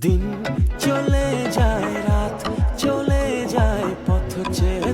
দিন চলে যায় রাত চলে যায় পথ চেয়ে